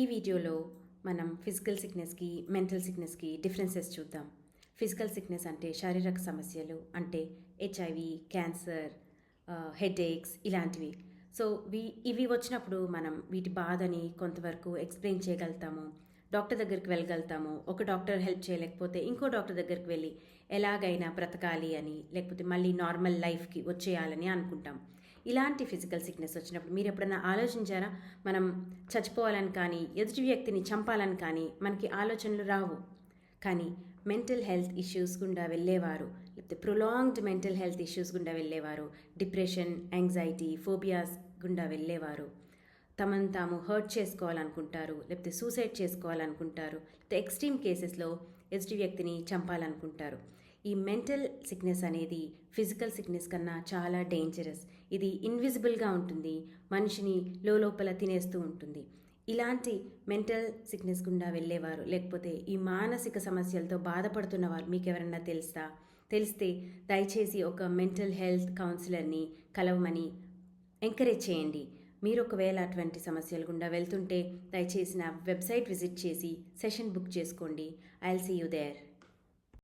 ఈ వీడియోలో మనం ఫిజికల్ సిక్నెస్కి మెంటల్ సిక్నెస్కి డిఫరెన్సెస్ చూద్దాం. ఫిజికల్ సిక్నెస్ అంటే శారీరక సమస్యలు అంటే హెచ్ఐవి క్యాన్సర్ హెడ్ ఏక్స్ ఇలాంటివి. సో వీ ఇవి వచ్చినప్పుడు మనం వీటి బాధని కొంతవరకు ఎక్స్ప్లెయిన్ చేయగలుగుతాము. డాక్టర్ దగ్గరికి వెళ్ళగలుగుతాము. ఒక డాక్టర్ హెల్ప్ చేయలేకపోతే ఇంకో డాక్టర్ దగ్గరికి వెళ్ళి ఎలాగైనా బ్రతకాలి అని లేకపోతే మళ్ళీ నార్మల్ లైఫ్కి వచ్చేయాలని అనుకుంటాం. ఇలాంటి ఫిజికల్ సిక్నెస్ వచ్చినప్పుడు మీరు ఎప్పుడైనా ఆలోచించారా? మనం చచ్చిపోవాలని కానీ ఎదుటి వ్యక్తిని చంపాలని కానీ మనకి ఆలోచనలు రావు. కానీ మెంటల్ హెల్త్ ఇష్యూస్ గుండా వెళ్ళేవారు. లేకపోతే ప్రొలాంగ్డ్ మెంటల్ హెల్త్ ఇష్యూస్ గుండా వెళ్ళేవారు. డిప్రెషన్ యాంగ్జైటీ ఫోబియాస్ గుండా వెళ్ళేవారు. తమను తాము హర్ట్ చేసుకోవాలనుకుంటారు. లేకపోతే సూసైడ్ చేసుకోవాలనుకుంటారు. లేకపోతే ఎక్స్ట్రీమ్ కేసెస్లో ఎదుటి వ్యక్తిని చంపాలనుకుంటారు. ఈ మెంటల్ సిక్నెస్ అనేది ఫిజికల్ సిక్నెస్ కన్నా చాలా డేంజరస్. ఇది ఇన్విజిబుల్గా ఉంటుంది. మనిషిని లోపల తినేస్తూ ఉంటుంది. ఇలాంటి మెంటల్ సిక్నెస్ గుండా వెళ్ళేవారు లేకపోతే ఈ మానసిక సమస్యలతో బాధపడుతున్న వారు మీకు ఎవరన్నా తెలుసా? తెలిస్తే దయచేసి ఒక మెంటల్ హెల్త్ కౌన్సిలర్ని కలవమని ఎంకరేజ్ చేయండి. మీరు ఒకవేళ అటువంటి సమస్యల గుండా వెళ్తుంటే దయచేసి నా వెబ్సైట్ విజిట్ చేసి సెషన్ బుక్ చేసుకోండి. I will see you there.